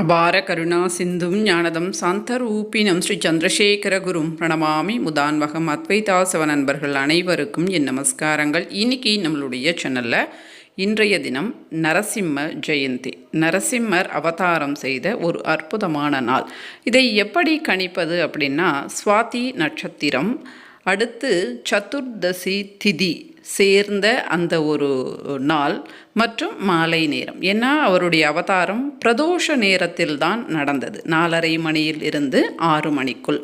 அபார கருணா சிந்தும் ஞானதம் சாந்தரூபினம் ஸ்ரீ சந்திரசேகர குரும் பிரணமாமி முதான்வகம் அத்வைதாசவ நண்பர்கள் அனைவருக்கும் என் நமஸ்காரங்கள். இன்னைக்கு நம்மளுடைய சேனலில் இன்றைய தினம் நரசிம்ம ஜெயந்தி. நரசிம்மர் அவதாரம் செய்த ஒரு அற்புதமான நாள். இதை எப்படி கணிப்பது அப்படின்னா சுவாதி நட்சத்திரம் அடுத்து சதுர்தசி திதி சேர்ந்த அந்த ஒரு நாள் மற்றும் மாலை நேரம். ஏன்னா அவருடைய அவதாரம் பிரதோஷ நேரத்தில் தான் நடந்தது. நாலரை மணியில் இருந்து ஆறு மணிக்குள்.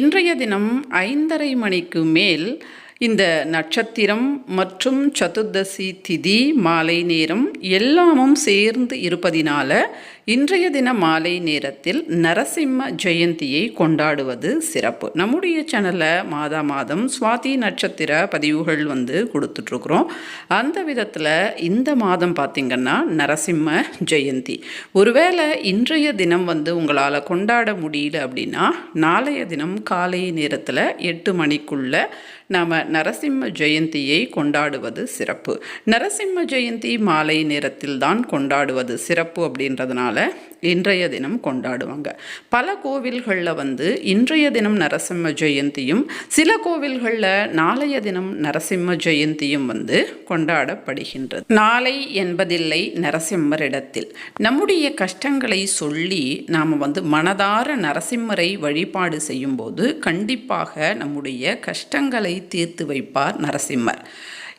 இன்றைய தினம் ஐந்தரை மணிக்கு மேல் இந்த நட்சத்திரம் மற்றும் சதுர்தசி திதி மாலை நேரம் எல்லாமும் சேர்ந்து இருப்பதினால இன்றைய தின மாலை நேரத்தில் நரசிம்ம ஜெயந்தியை கொண்டாடுவது சிறப்பு. நம்முடைய சேனலில் மாதா மாதம் சுவாதி நட்சத்திர பதிவுகள் வந்து கொடுத்துட்ருக்குறோம். அந்த விதத்தில் இந்த மாதம் பார்த்திங்கன்னா நரசிம்ம ஜெயந்தி. ஒருவேளை இன்றைய தினம் வந்து உங்களால் கொண்டாட முடியல அப்படின்னா நாளைய தினம் காலை நேரத்தில் எட்டு மணிக்குள்ள நாம் நரசிம்ம ஜெயந்தியை கொண்டாடுவது சிறப்பு. நரசிம்ம ஜெயந்தி மாலை நேரத்தில் தான் கொண்டாடுவது சிறப்பு அப்படின்றதுனால இன்றைய தினம் கொண்டாடுவாங்க. பல கோவில்களில் வந்து இன்றைய தினம் நரசிம்ம ஜெயந்தியும் சில கோவில்களில் நாளைய தினம் நரசிம்ம ஜெயந்தியும் வந்து கொண்டாடப்படுகின்றது. நாளை என்பதில்லை நரசிம்மரிடத்தில். நம்முடைய கஷ்டங்களை சொல்லி நாம் வந்து மனதார நரசிம்மரை வழிபாடு செய்யும்போது கண்டிப்பாக நம்முடைய கஷ்டங்களை தீர்த்து வைப்பார் நரசிம்மர்.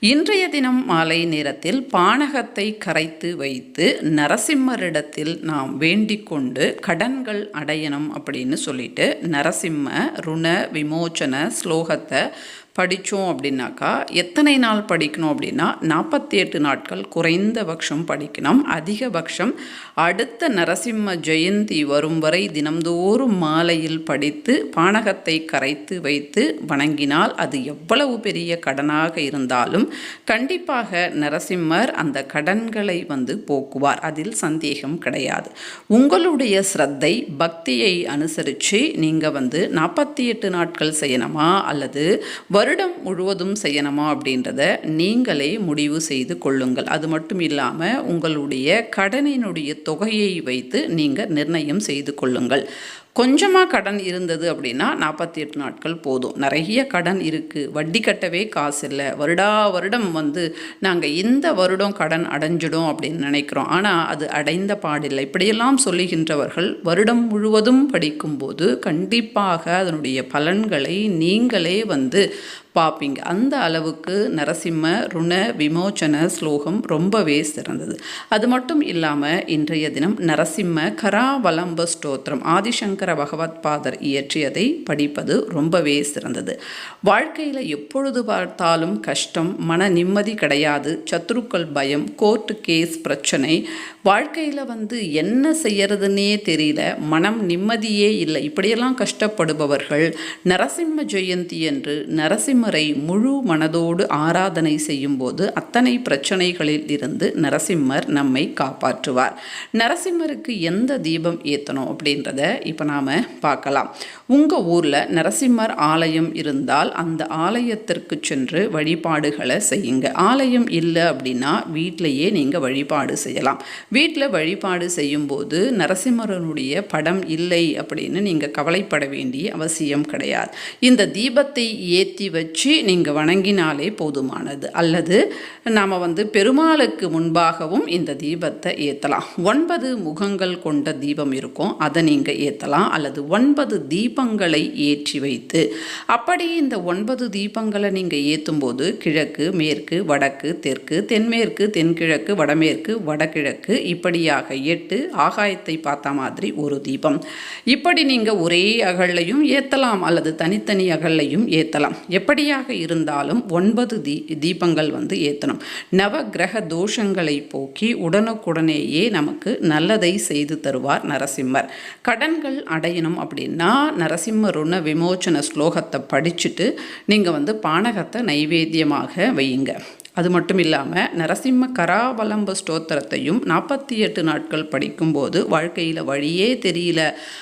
இன்றைய தினம் மாலை நேரத்தில் பானகத்தை கரைத்து வைத்து நரசிம்மரிடத்தில் நாம் வேண்டிக் கொண்டு கடன்கள் அடையணும் அப்படின்னு சொல்லிட்டு நரசிம்ம ருண விமோச்சன ஸ்லோகத்தை படித்தோம் அப்படின்னாக்கா எத்தனை நாள் படிக்கணும் அப்படின்னா நாற்பத்தி எட்டு நாட்கள் குறைந்தபட்சம் படிக்கணும். அதிகபட்சம் அடுத்த நரசிம்ம ஜெயந்தி வரும் வரை தினம்தோறும் மாலையில் படித்து பானகத்தை கரைத்து வைத்து வணங்கினால் அது எவ்வளவு பெரிய கடனாக இருந்தாலும் கண்டிப்பாக நரசிம்மர் அந்த கடன்களை வந்து போக்குவார். அதில் சந்தேகம் கிடையாது. உங்களுடைய ஸ்ரத்தை பக்தியை அனுசரித்து நீங்கள் வந்து நாற்பத்தி எட்டு நாட்கள் செய்யணுமா? அல்லது வருடம் முழுவதும் செய்யணுமா அப்படின்றத நீங்களே முடிவு செய்து கொள்ளுங்கள். அது மட்டும் இல்லாமல் உங்களுடைய கடனினுடைய தொகையை வைத்து நீங்கள் நிர்ணயம் செய்து கொள்ளுங்கள். கொஞ்சமாக கடன் இருந்தது அப்படின்னா நாற்பத்தி எட்டு நாட்கள் போதும். நிறைய கடன் இருக்குது வட்டி கட்டவே காசு இல்லை. வருடா வருடம் வந்து நாங்கள் இந்த வருடம் கடன் அடைஞ்சிடும் அப்படின்னு நினைக்கிறோம். ஆனால் அது அடைந்த பாடில்லை. இப்படியெல்லாம் சொல்லுகின்றவர்கள் வருடம் முழுவதும் படிக்கும்போது கண்டிப்பாக அதனுடைய பலன்களை நீங்களே வந்து பார்ப்பீங்க அந்த அளவுக்கு நரசிம்ம ருண விமோச்சன ஸ்லோகம் ரொம்பவே சிறந்தது. அது மட்டும் இல்லாமல் இன்றைய தினம் நரசிம்ம கராவலம்ப ஸ்தோத்திரம் ஆதிசங்கர பகவத் பாதர் இயற்றியதை படிப்பது ரொம்பவே சிறந்தது. வாழ்க்கையில் எப்பொழுது பார்த்தாலும் கஷ்டம் மன நிம்மதி கிடையாது சத்ருக்கள் பயம் கோர்ட்டு கேஸ் பிரச்சனை. வாழ்க்கையில் வந்து என்ன செய்யறதுன்னே தெரியல மனம் நிம்மதியே இல்லை. இப்படியெல்லாம் கஷ்டப்படுபவர்கள் நரசிம்ம ஜெயந்தி என்று நரசிம்ம நரசிம்மரை முழு மனதோடு ஆராதனை செய்யும்போது அத்தனை பிரச்சனைகளில் இருந்து நரசிம்மர் நம்மை காப்பாற்றுவார். நரசிம்மருக்கு எந்த தீபம் ஏற்றணும் அப்படின்றத இப்போ நாம் பார்க்கலாம். உங்கள் ஊரில் நரசிம்மர் ஆலயம் இருந்தால் அந்த ஆலயத்திற்கு சென்று வழிபாடுகளை செய்யுங்க. ஆலயம் இல்லை அப்படின்னா வீட்டிலையே நீங்கள் வழிபாடு செய்யலாம். வீட்டில் வழிபாடு செய்யும்போது நரசிம்மரனுடைய படம் இல்லை அப்படின்னு நீங்கள் கவலைப்பட வேண்டிய அவசியம் கிடையாது. இந்த தீபத்தை ஏற்றி வச்சு நீங்கள் வணங்கினாலே போதுமானது. அல்லது நாம் வந்து பெருமாளுக்கு முன்பாகவும் இந்த தீபத்தை ஏற்றலாம் ஒன்பது முகங்கள் கொண்ட தீபம் இருக்கும். அதை நீங்கள் ஏற்றலாம் அல்லது ஒன்பது தீபங்களை ஏற்றி வைத்து அப்படி இந்த ஒன்பது தீபங்களை நீங்கள் ஏற்றும் போது கிழக்கு மேற்கு வடக்கு தெற்கு தென்மேற்கு தென்கிழக்கு வடமேற்கு வடகிழக்கு இப்படியாக எட்டு ஆகாயத்தை பார்த்த மாதிரி ஒரு தீபம். இப்படி நீங்கள் ஒரே அகல்லையும் ஏற்றலாம் அல்லது தனித்தனி அகல்லையும் ஏற்றலாம் எப்படி எப்படியாக இருந்தாலும் ஒன்பது தீ தீபங்கள் வந்து ஏற்றணும் நவ கிரக தோஷங்களை போக்கி உடனுக்குடனேயே நமக்கு நல்லதை செய்து தருவார் நரசிம்மர். கடன்கள் அடையணும் அப்படின்னா நரசிம்ம ருண விமோச்சன ஸ்லோகத்தை படிச்சுட்டு நீங்கள் வந்து பானகத்தை நைவேத்தியமாக வையுங்க. அது மட்டும் இல்லாமல் நரசிம்ம கராவலம்ப ஸ்தோத்திரத்தையும் நாற்பத்தி எட்டு நாட்கள் படிக்கும்போது வாழ்க்கையில் வழியே தெரியல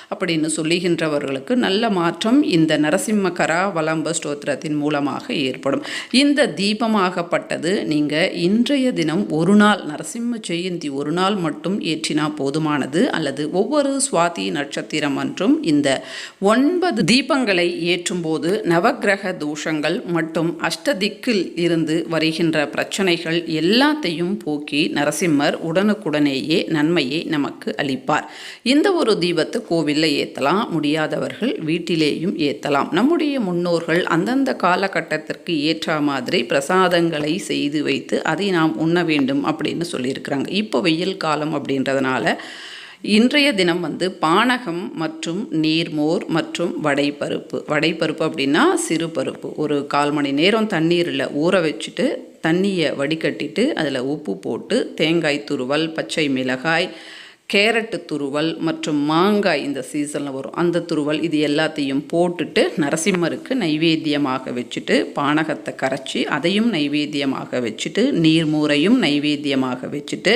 அப்படின்னு சொல்லுகின்றவர்களுக்கு நல்ல மாற்றம் இந்த நரசிம்ம கராவலம்ப ஸ்தோத்திரத்தின் மூலமாக ஏற்படும். இந்த தீபமாகப்பட்டது நீங்கள் இன்றைய தினம் ஒரு நாள் நரசிம்ம ஜெயந்தி ஒரு நாள் மட்டும் ஏற்றினா போதுமானது அல்லது ஒவ்வொரு சுவாதி நட்சத்திரம் அன்றும் இந்த ஒன்பது தீபங்களை ஏற்றும்போது நவக்கிரக தூஷங்கள் மற்றும் அஷ்டதிக்கில் இருந்து வருகின்ற பிரச்சனைகள் எல்லாத்தையும் போக்கி நரசிம்மர் உடனுக்குடனேயே நன்மையை நமக்கு அளிப்பார். இந்த ஒரு தீபத்தை கோவிலில் ஏற்றலாம் முடியாதவர்கள் வீட்டிலேயும் ஏற்றலாம் நம்முடைய முன்னோர்கள் அந்தந்த காலகட்டத்திற்கு ஏற்ற மாதிரி பிரசாதங்களை செய்து வைத்து அதை நாம் உண்ண வேண்டும் அப்படின்னு சொல்லியிருக்கிறாங்க. இப்போ வெயில் காலம் அப்படின்றதுனால இன்றைய தினம் வந்து பானகம் மற்றும் நீர்மோர் மற்றும் வடைப்பருப்பு. வடைப்பருப்பு அப்படின்னா சிறு பருப்பு. ஒரு கால் மணி நேரம் தண்ணீரில் ஊற வச்சுட்டு தண்ணியை வடிகட்டிட்டு அதில் உப்பு போட்டு தேங்காய் துருவல் பச்சை மிளகாய் கேரட்டு துருவல் மற்றும் மாங்காய் இந்த சீசனில் வரும். அந்த துருவல் இது எல்லாத்தையும் போட்டுட்டு நரசிம்மருக்கு நைவேத்தியமாக வச்சுட்டு பானகத்தை கரைச்சி அதையும் நைவேத்தியமாக வச்சுட்டு நீர்மூரையும் நைவேத்தியமாக வச்சுட்டு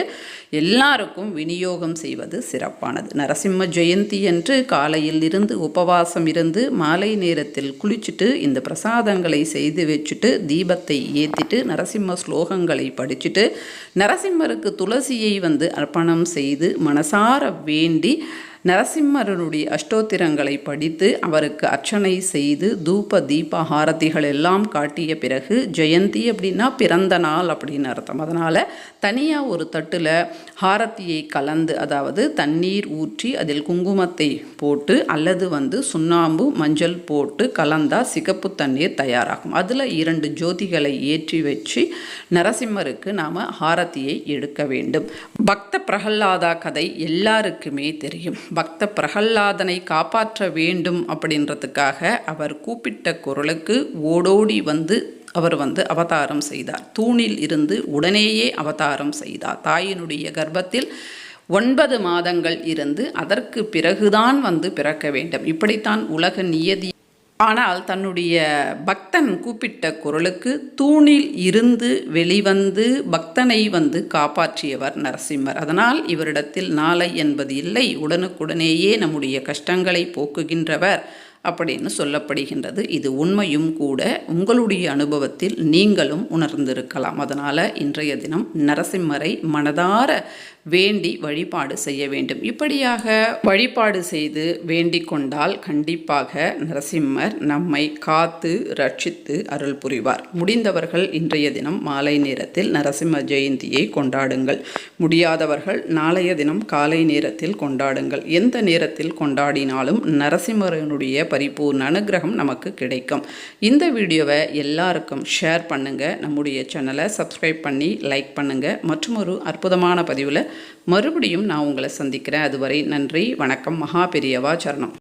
எல்லாருக்கும் விநியோகம் செய்வது சிறப்பானது. நரசிம்ம ஜெயந்தி என்று காலையில் இருந்து உபவாசம் இருந்து மாலை நேரத்தில் குளிச்சுட்டு இந்த பிரசாதங்களை செய்து வச்சுட்டு தீபத்தை ஏற்றிட்டு நரசிம்ம ஸ்லோகங்களை படிச்சுட்டு நரசிம்மருக்கு துளசியை வந்து அர்ப்பணம் செய்து மனசு மனசார வேண்டி நரசிம்மரனுடைய அஷ்டோத்திரங்களை படித்து அவருக்கு அர்ச்சனை செய்து தூப தீபஹாரதிகள் எல்லாம் காட்டிய பிறகு ஜெயந்தி அப்படின்னா பிறந்த நாள் அப்படின்னு அர்த்தம். அதனால் தனியாக ஒரு தட்டில் ஹாரத்தியை கலந்து அதாவது தண்ணீர் ஊற்றி அதில் குங்குமத்தை போட்டு அல்லது வந்து சுண்ணாம்பு மஞ்சள் போட்டு கலந்தால் சிகப்பு தண்ணீர் தயாராகும். அதில் இரண்டு ஜோதிகளை ஏற்றி வச்சு நரசிம்மருக்கு நாம் ஹாரத்தியை எடுக்க வேண்டும். பக்த பிரகல்லாதா கதை எல்லாருக்குமே தெரியும். பக்த பிரகல்லாதனை காப்பாற்ற வேண்டும் அப்படின்றதுக்காக அவர் கூப்பிட்ட குரலுக்கு ஓடோடி வந்து அவர் வந்து அவதாரம் செய்தார். தூணில் இருந்து உடனேயே அவதாரம் செய்தார். தாயினுடைய கர்ப்பத்தில் ஒன்பது மாதங்கள் இருந்து அதற்கு பிறகுதான் வந்து பிறக்க வேண்டும். இப்படித்தான் உலக நியதி ஆனால் தன்னுடைய பக்தன் கூப்பிட்ட குரலுக்கு தூணில் இருந்து வெளிவந்து பக்தனை வந்து காப்பாற்றியவர் நரசிம்மர். அதனால் இவரிடத்தில் நாளை என்பது இல்லை உடனுக்குடனேயே நம்முடைய கஷ்டங்களை போக்குகின்றவர் அப்படின்னு சொல்லப்படுகின்றது. இது உண்மையும் கூட உங்களுடைய அனுபவத்தில் நீங்களும் உணர்ந்திருக்கலாம். அதனால் இன்றைய தினம் நரசிம்மரை மனதார வேண்டி வழிபாடு செய்ய வேண்டும். இப்படியாக வழிபாடு செய்து வேண்டிக் கொண்டால் கண்டிப்பாக நரசிம்மர் நம்மை காத்து ரட்சித்து அருள் புரிவார். முடிந்தவர்கள் இன்றைய தினம் மாலை நேரத்தில் நரசிம்ம ஜெயந்தியை கொண்டாடுங்கள். முடியாதவர்கள் நாளைய தினம் காலை நேரத்தில் கொண்டாடுங்கள். எந்த நேரத்தில் கொண்டாடினாலும் நரசிம்மரனுடைய பரிபூர்ண அனுகிரகம் நமக்கு கிடைக்கும். இந்த வீடியோவை எல்லாருக்கும் ஷேர் பண்ணுங்கள் நம்முடைய சேனலை சப்ஸ்கிரைப் பண்ணி லைக் பண்ணுங்கள் மற்றும் ஒரு அற்புதமான பதிவில் மறுபடியும் நான் உங்களை சந்திக்கிறேன். அதுவரை நன்றி வணக்கம் மகா பெரியவா சரணம்.